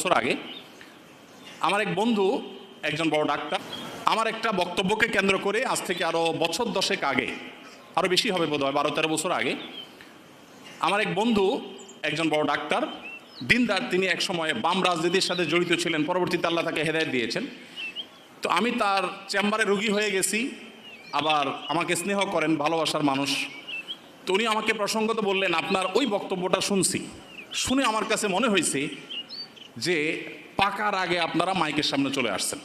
বছর আগে আমার এক বন্ধু, একজন বড় ডাক্তার, আমার একটা বক্তব্যকে কেন্দ্র করে আজ থেকে আরও বছর দশেক আগে আরও বেশি হবে বোধ হয় বারো তেরো বছর আগে, আমার এক বন্ধু, একজন বড় ডাক্তার দিনদার তিনি এক সময় বাম রাজনীতির সাথে জড়িত ছিলেন, পরবর্তীতে আল্লাহ তাকে হেদায়ত দিয়েছেন। তো আমি তার চেম্বারে রুগী হয়ে গেছি, আবার আমাকে স্নেহ করেন, ভালোবাসার মানুষ। তো উনি আমাকে প্রসঙ্গত বললেন, আপনার ওই বক্তব্যটা শুনছি। শুনে আমার কাছে মনে হয়েছে যে পাকার আগে আপনারা মাইকের সামনে চলে আসছেন।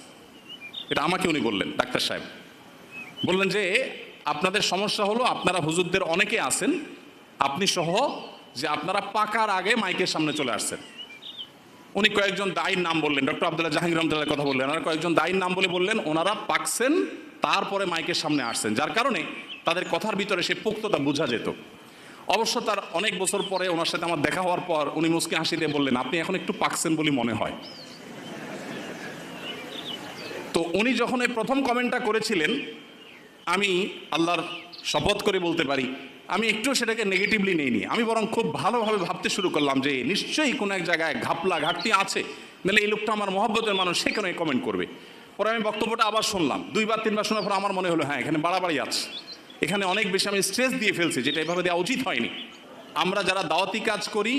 এটা আমাকে উনি বললেন, ডাক্তার সাহেব। বললেন যে, আপনাদের সমস্যা হলো আপনারা হুজুরদের অনেকে আছেন, আপনি সহ যে আপনারা পাকার আগে মাইকের সামনে চলে আসছেন। উনি কয়েকজন দায়ীর নাম বললেন, ডক্টর আবদুল্লাহ জাহাঙ্গীর রহমতুল্লাহ কথা বললেন ওনারা কয়েকজন দায়ীর নাম বলে বললেন, ওনারা পাকছেন, তারপরে মাইকের সামনে আসছেন। যার কারণে তাদের কথার ভিতরে সে পোক্ততা বোঝা যেত। অবশ্য তার অনেক বছর পরে ওনার সাথে আমার দেখা হওয়ার পর উনি মুসকে হাসি দিয়ে বললেন, আপনি এখন একটু পাকছেন বলে মনে হয়। তো উনি যখন এই প্রথম কমেন্টটা করেছিলেন, আমি আল্লাহর শপথ করে বলতে পারি, আমি একটু সেটাকে নেগেটিভলি নিইনি আমি বরং খুব ভালোভাবে ভাবতে শুরু করলাম যে, নিশ্চয়ই কোনো এক জায়গায় ঘাপলা ঘাটতি আছে, নাহলে এই লোকটা আমার মহব্বতের মানুষ সেখানে কমেন্ট করবে? পরে আমি বক্তব্যটা আবার শুনলাম, দুইবার তিনবার শোনার পর আমার মনে হলো হ্যাঁ এখানে বাড়াবাড়ি আছে। এখানে অনেক বেশি আমি স্ট্রেস দিয়ে ফেলছি, যেটা এভাবে দেওয়া উচিত হয়নি। আমরা যারা দাওয়াতি কাজ করি,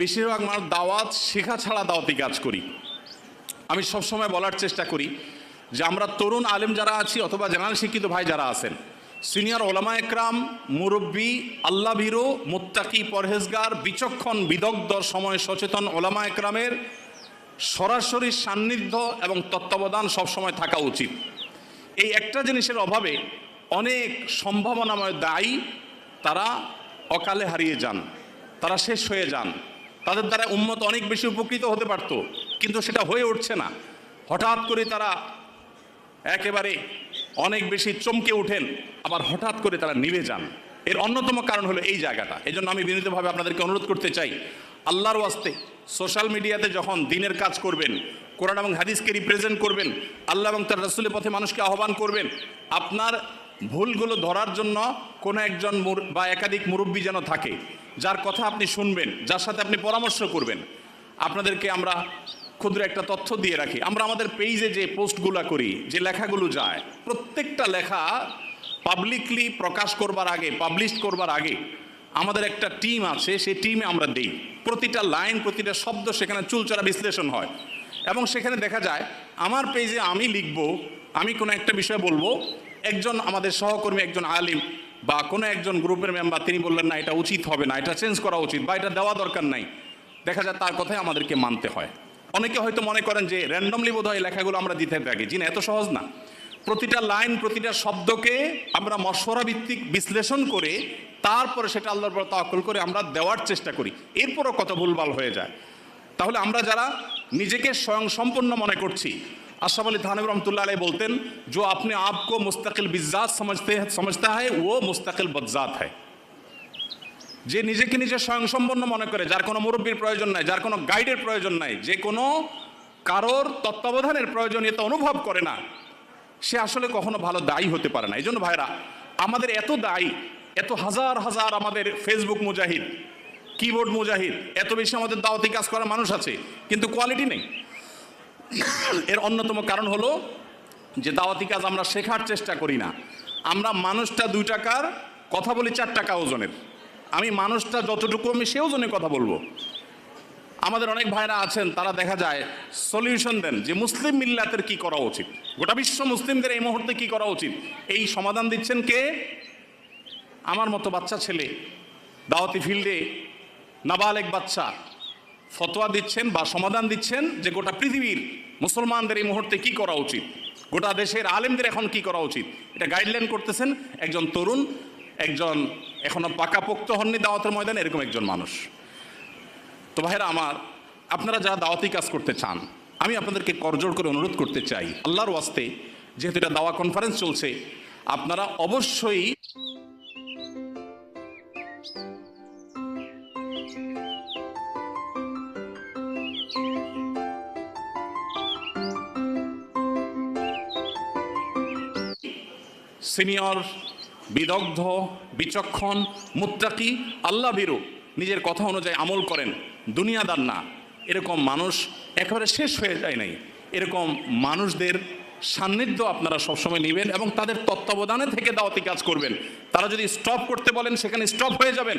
বেশিরভাগ মানুষ দাওয়াত, শেখা ছাড়া দাওয়াতি কাজ করি। আমি সবসময় বলার চেষ্টা করি যে আমরা তরুণ আলেম যারা আছি অথবা জেনারেল শিক্ষিত ভাই যারা আছেন, সিনিয়র ওলামা একরাম, মুরব্বী, আল্লাহ ভীরু মুত্তাকি পরহেজগার, বিচক্ষণ, বিদগ্ধ, সময় সচেতন ওলামা একরামের সরাসরি সান্নিধ্য এবং তত্ত্বাবধান সবসময় থাকা উচিত। এই একটা জিনিসের অভাবে অনেক সম্ভাবনাময় দায়ী তারা অকালে হারিয়ে যান, তারা শেষ হয়ে যান। তাদের দ্বারা উন্মত অনেক বেশি উপকৃত হতে পারত, কিন্তু সেটা হয়ে উঠছে না। হঠাৎ করে তারা একেবারে অনেক বেশি চমকে ওঠেন, আবার হঠাৎ করে তারা নিভে যান। এর অন্যতম কারণ হলো এই জায়গাটা। এই জন্য আমি বিনীতভাবে আপনাদেরকে অনুরোধ করতে চাই, আল্লাহর ওয়াস্তে সোশ্যাল মিডিয়াতে যখন দিনের কাজ করবেন, কোরআন এবং হাদিসকে রিপ্রেজেন্ট করবেন, আল্লাহ এবং তার রসুলের পথে মানুষকে আহ্বান করবেন, আপনার ভুলগুলো ধরার জন্য কোনো একজন বা একাধিক মুরব্বী যেন থাকে, যার কথা আপনি শুনবেন, যার সাথে আপনি পরামর্শ করবেন, আপনাদেরকে আমরা ক্ষুদ্র একটা তথ্য দিয়ে রাখি। আমরা আমাদের পেজে যে পোস্টগুলো করি, যে লেখাগুলো যায়, প্রত্যেকটা লেখা পাবলিকলি প্রকাশ করবার আগে পাবলিশ করবার আগে আমাদের একটা টিম আছে, সেই টিমে আমরা দেই। প্রতিটা লাইন প্রতিটা শব্দ সেখানে চুলচারা বিশ্লেষণ হয়। এবং সেখানে দেখা যায়, আমার পেজে আমি লিখব, আমি কোনো একটা বিষয় বলব একজন আমাদের সহকর্মী, একজন আলিম বা কোনো একজন গ্রুপের মেম্বার, তিনি বললেন, না, এটা উচিত হবে না, এটা চেঞ্জ করা উচিত বা এটা দেওয়া দরকার নাই। দেখা যায় তার কথাই আমাদেরকে মানতে হয়। অনেকে হয়তো মনে করেন যে র্যান্ডমলি বোধ হয় লেখাগুলো আমরা দিতে থাকি। জি এত সহজ না। প্রতিটা লাইন প্রতিটা শব্দকে আমরা মশওয়ারা ভিত্তিক বিশ্লেষণ করে তারপরে সেটা আল্লাহর পর তাওয়াক্কুল করে আমরা দেওয়ার চেষ্টা করি। এরপরও কত ভুলভাল হয়ে যায়। তাহলে আমরা যারা নিজেকে স্বয়ং সম্পন্ন মনে করছি আশরাফ আলী থানব রহমতুল্লাহ আলাই বলতেন जो अपने आप को मुस्तकिल बिजात समझते समझता है वो मुस्तकिल बज्जात है যে নিজেকে নিজে স্বয়ংসম্পন্ন মনে করে যার কোনো মুরব্বীর প্রয়োজন নাই যার কোনো গাইডের প্রয়োজন নাই যে কোনো কারোর তত্ত্বাবধানের প্রয়োজনীয়তা অনুভব করে না সে আসলে কখনো ভালো দায়ী হতে পারে না এই জন্য ভাইরা আমাদের এত দায়ী এত হাজার হাজার আমাদের ফেসবুক মুজাহিদ কিবোর্ড মুজাহিদ এত বেশি আমাদের দাওয়াতি কাজ করা মানুষ আছে কিন্তু কোয়ালিটি নেই এর অন্যতম কারণ হলো যে দাওয়াতি কাজ আমরা শেখার চেষ্টা করি না। আমরা মানুষটা দুই টাকার, কথা বলি চার টাকা ওজনের। আমি মানুষটা যতটুকু আমি সে ওজনে কথা বলব। আমাদের অনেক ভাইরা আছেন, তারা দেখা যায় সলিউশন দেন যে মুসলিম মিল্লাতের কি করা উচিত? গোটা বিশ্ব মুসলিমদের এই মুহূর্তে কি করা উচিত? এই সমাধান দিচ্ছেন কে? আমার মতো বাচ্চা ছেলে, দাওয়াতি ফিল্ডে নাবালেক বাচ্চা ফতোয়া দিচ্ছেন বা সমাধান দিচ্ছেন যে গোটা পৃথিবীর মুসলমানদের এই মুহূর্তে কি করা উচিত? গোটা দেশের আলেমদের এখন কি করা উচিত? এটা গাইডলাইন করতেছেন একজন তরুণ, একজন এখনও পাকাপোক্ত হননি দাওয়াতের ময়দানে, এরকম একজন মানুষ। তো ভাইরা আমার, আপনারা যারা দাওয়াতি কাজ করতে চান, আমি আপনাদেরকে করজোড় করে অনুরোধ করতে চাই, আল্লাহর ওয়াস্তে যেহেতু এটা দাওয়া কনফারেন্স চলছে, আপনারা অবশ্যই সিনিয়র, বিদগ্ধ, বিচক্ষণ, মুত্তাকি, আল্লাহ ভীরু, নিজের কথা অনুযায়ী আমল করেন, দুনিয়াদার না। এরকম মানুষ একেবারে শেষ হয়ে যায় নাই। এরকম মানুষদের সান্নিধ্য আপনারা সবসময় নেবেন এবং তাদের তত্ত্বাবধানে থেকে দাওয়াতি কাজ করবেন। তারা যদি স্টপ করতে বলেন, সেখানে স্টপ হয়ে যাবেন।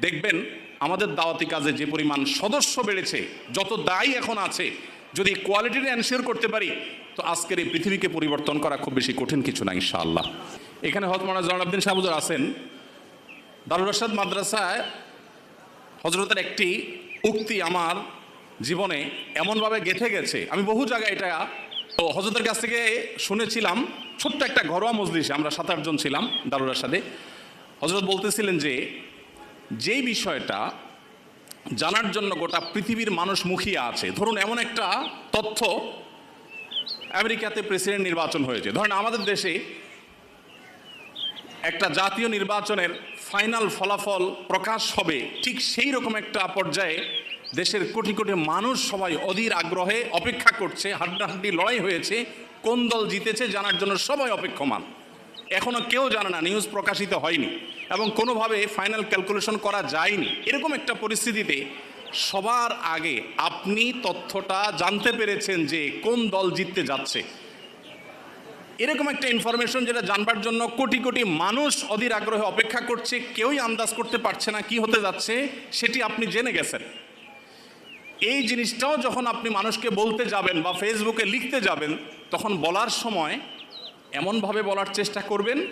দেখবেন, আমাদের দাওয়াতি কাজে যে পরিমাণ সদস্য বেড়েছে, যত দায়ী এখন আছে যদি কোয়ালিটিটা এনশিওর করতে পারি, তো আজকের এই পৃথিবীকে পরিবর্তন করা খুব বেশি কঠিন কিছু না, ইনশাআল্লাহ। এখানে হজরত জলাবদ্দিন সাহুজুর আছেন। দারুল রশাদ মাদ্রাসায় হজরতের একটি উক্তি আমার জীবনে এমনভাবে গেঁথে গেছে। আমি বহু জায়গায় এটা, তো হজরতের কাছ থেকে শুনেছিলাম, ছোট্ট একটা ঘরোয়া মজলিসে আমরা সাত আটজন ছিলাম দারুল রাশাদে। হজরত বলতেছিলেন যে, যেই বিষয়টা জানার জন্য গোটা পৃথিবীর মানুষ মুখিয়ে আছে। ধরুন, এমন একটা তথ্য আমেরিকাতে প্রেসিডেন্ট নির্বাচন হয়েছে। ধরেন, আমাদের দেশে একটা জাতীয় নির্বাচনের ফাইনাল ফলাফল প্রকাশ হবে। ঠিক সেই রকম একটা পর্যায়ে দেশের কোটি কোটি মানুষ সবাই অধীর আগ্রহে অপেক্ষা করছে, হাড্ডাহাড্ডি লড়াই হয়েছে, কোন দল জিতেছে জানার জন্য সবাই অপেক্ষমান। এখনও কেউ জানে না নিউজ প্রকাশিত হয়নি এবং কোনোভাবে ফাইনাল ক্যালকুলেশন করা যায়নি। এরকম একটা পরিস্থিতিতে সবার আগে আপনি তথ্যটা জানতে পেরেছেন যে কোন দল জিততে যাচ্ছে। এরকম একটা ইনফরমেশন যেটা জানবার জন্য কোটি কোটি মানুষ অধীর আগ্রহে অপেক্ষা করছে, কেউই আন্দাজ করতে পারছে না কি হতে যাচ্ছে, সেটি আপনি জেনে গেছেন। এই জিনিসটাও যখন আপনি মানুষকে বলতে যাবেন বা ফেসবুকে লিখতে যাবেন, তখন বলার সময় এমনভাবে বলার চেষ্টা করবেন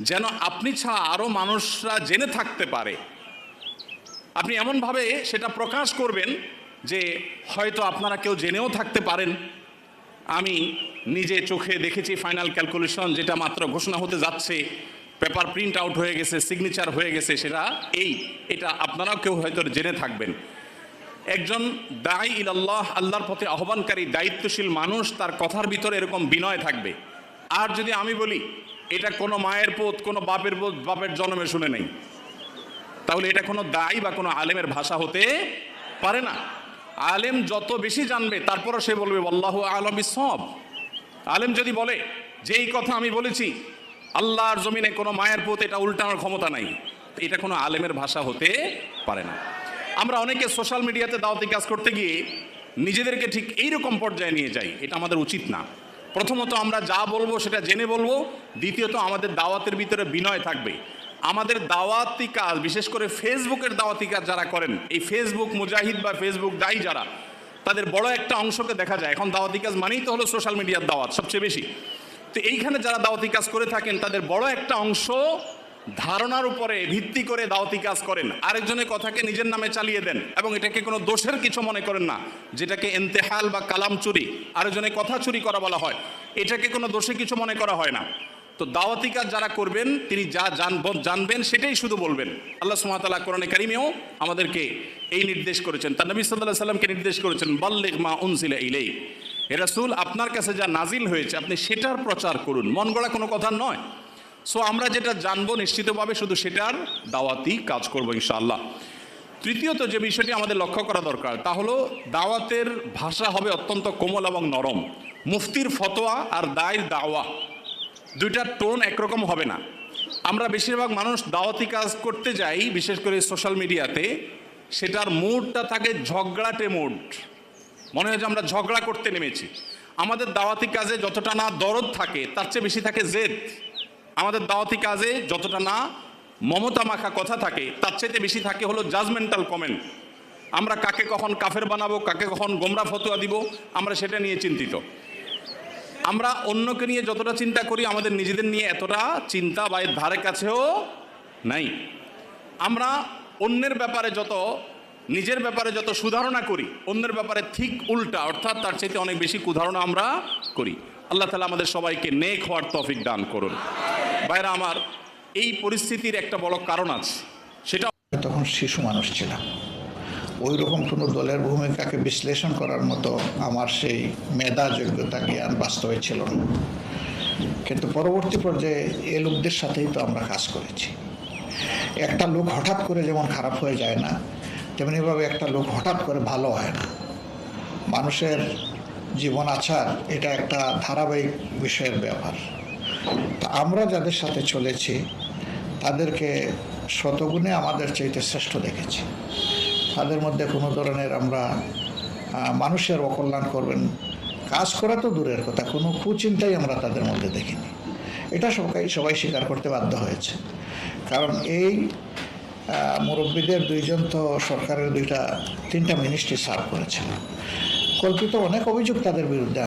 যেন আপনি ছাড়া আরও মানুষরা জেনে থাকতে পারে। আপনি এমনভাবে সেটা প্রকাশ করবেন যে হয়তো আপনারা কেউ জেনেও থাকতে পারেন। আমি নিজে চোখে দেখেছি ফাইনাল ক্যালকুলেশন, যেটা মাত্র ঘোষণা হতে যাচ্ছে। পেপার প্রিন্ট আউট হয়ে গেছে, সিগনেচার হয়ে গেছে, সেটা এই, এটা আপনারাও কেউ হয়তো জেনে থাকবেন। একজন দায়ী ইলাল্লাহ, আল্লাহর পথে আহ্বানকারী, দায়িত্বশীল মানুষ, তার কথার ভিতরে এরকম বিনয় থাকবে। আর যদি আমি বলি, এটা কোনো মায়ের পোত, কোনো বাপের পোত, বাপের জন্মে শুনে নেই, তাহলে এটা কোনো দায়ী বা কোনো আলেমের ভাষা হতে পারে না। আলেম যত বেশি জানবে, তারপরও সে বলবে, আল্লাহ আলম সব আলেম যদি বলে যে এই কথা আমি বলেছি, আল্লাহর জমিনে কোনো মায়ের পোত, এটা উল্টানোর ক্ষমতা নাই। এটা কোনো আলেমের ভাষা হতে পারে না। আমরা অনেকে সোশ্যাল মিডিয়াতে দাওয়াতি কাজ করতে গিয়ে নিজেদেরকে ঠিক এইরকম পর্যায়ে নিয়ে যাই, এটা আমাদের উচিত না। প্রথমত আমরা যা বলব সেটা জেনে বলব, দ্বিতীয়ত আমাদের দাওয়াতের ভিতরে বিনয় থাকবে। আমাদের দাওয়াতি কাজ, বিশেষ করে ফেসবুকের দাওয়াতি কাজ যারা করেন, এই ফেসবুক মুজাহিদ বা ফেসবুক দায়ী যারা, তাদের বড় একটা অংশকে দেখা যায়। এখন দাওয়াতি কাজ মানেই তো হলো সোশ্যাল মিডিয়ার দাওয়াত সবচেয়ে বেশি। তো এইখানে যারা দাওয়াতি কাজ করে থাকেন, তাদের বড় একটা অংশ ধারণার উপরে ভিত্তি করে দাওয়াতি কাজ করেন। আরেকজনের কথাকে নিজের নামে চালিয়ে দেন এবং এটাকে কোনো দোষের কিছু মনে করেন না। যেটাকে এন্তেহাল বা কালাম চুরি, আরেকজনের কথা চুরি করা বলা হয়। এটাকে কোনো দোষে কিছু মনে করা হয় না। তো দাওয়াতি কাজ যারা করবেন, তিনি যা জানব, জানবেন সেটাই শুধু বলবেন। আল্লাহ সুমাতাল্লাহ কোরআনে কারিমেও আমাদেরকে এই নির্দেশ করেছেন। তার নবী সাল্লাহ সাল্লামকে নির্দেশ করেছেন, বাল্লেগ মা উনসিলা ইলেই এ রাসূল, আপনার কাছে যা নাজিল হয়েছে, আপনি সেটার প্রচার করুন। মন গড়া কোনো কথা নয়। সো আমরা যেটা জানব নিশ্চিতভাবে শুধু সেটার দাওয়াতি কাজ করব ইনশাআল্লাহ। তৃতীয়ত যে বিষয়টি আমাদের লক্ষ্য করা দরকার, তা হলো দাওয়াতের ভাষা হবে অত্যন্ত কোমল এবং নরম। মুফতির ফতোয়া আর দায়ের দাওয়া দুইটার টোন একরকম হবে না। আমরা বেশিরভাগ মানুষ দাওয়াতি কাজ করতে যাই, বিশেষ করে সোশ্যাল মিডিয়াতে, সেটার মুডটা থাকে ঝগড়াটে মুড। মনে হয় যে আমরা ঝগড়া করতে নেমেছি। আমাদের দাওয়াতি কাজে যতটা না দরদ থাকে, তার চেয়ে বেশি থাকে জেদ। আমাদের দাওয়াতি কাজে যতটা না, মমতা মাখা কথা থাকে, তার চাইতে বেশি থাকে হলো জাজমেন্টাল কমেন্ট আমরা কাকে কখন কাফের বানাবো, কাকে কখন গোমরা ফতোয়া দিব, আমরা সেটা নিয়ে চিন্তিত। আমরা অন্যকে নিয়ে যতটা চিন্তা করি, আমাদের নিজেদের নিয়ে এতটা চিন্তা বা এর ধারে কাছেও নাই। আমরা অন্যের ব্যাপারে যত, নিজের ব্যাপারে যত সুধারণা করি, অন্যের ব্যাপারে ঠিক উল্টা, অর্থাৎ তার চাইতে অনেক বেশি কুধারণা আমরা করি। আল্লাহ তালা আমাদের সবাইকে নেক হওয়ার তফিক দান করুন। বাইরা আমার এই পরিস্থিতির একটা বড় কারণ আছে। সেটা তখন শিশু মানুষ ছিলাম। ওই রকম কোনো দলের ভূমিকাকে বিশ্লেষণ করার মতো আমার সেই মেধা যোগ্যতা জ্ঞান বাস্তবে ছিল না। কিন্তু পরবর্তী পর্যায়ে এ লোকদের সাথেই তো আমরা কাজ করেছি। একটা লোক হঠাৎ করে যেমন খারাপ হয়ে যায় না তেমনিভাবে একটা লোক হঠাৎ করে ভালো হয় না। মানুষের জীবন আচার এটা একটা ধারাবাহিক বিষয়ের ব্যাপার। তা আমরা যাদের সাথে চলেছি, তাদেরকে শতগুণে আমাদের চাইতে শ্রেষ্ঠ দেখেছি। তাদের মধ্যে কোনো ধরনের আমরা মানুষের অকল্যাণ করবেন, কাজ করা তো দূরের কথা, কোনো কুচিন্তাই আমরা তাদের মধ্যে দেখিনি। এটা সবাই সবাই স্বীকার করতে বাধ্য হয়েছে। কারণ এই মুরব্বীদের দুইজন তো সরকারের দুইটা, তিনটা মিনিস্ট্রি সার্ভ করেছেন কল্পিত অনেক অভিযোগ তাদের বিরুদ্ধে